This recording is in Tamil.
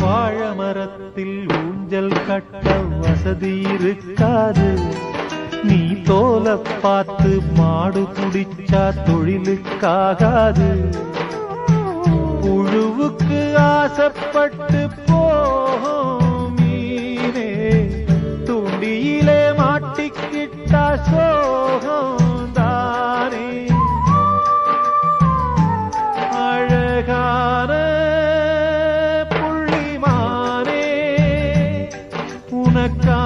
வாழமரத்தில் ஊஞ்சல் கட்ட வசதி இருக்காது. நீ தோல பார்த்து மாடு குடிச்சா தொழிலுக்காகாது. புழுவுக்கு ஆசைப்பட்டு போகும் துண்டியிலே மாட்டிக்கிட்டா சோகம். உனக்கா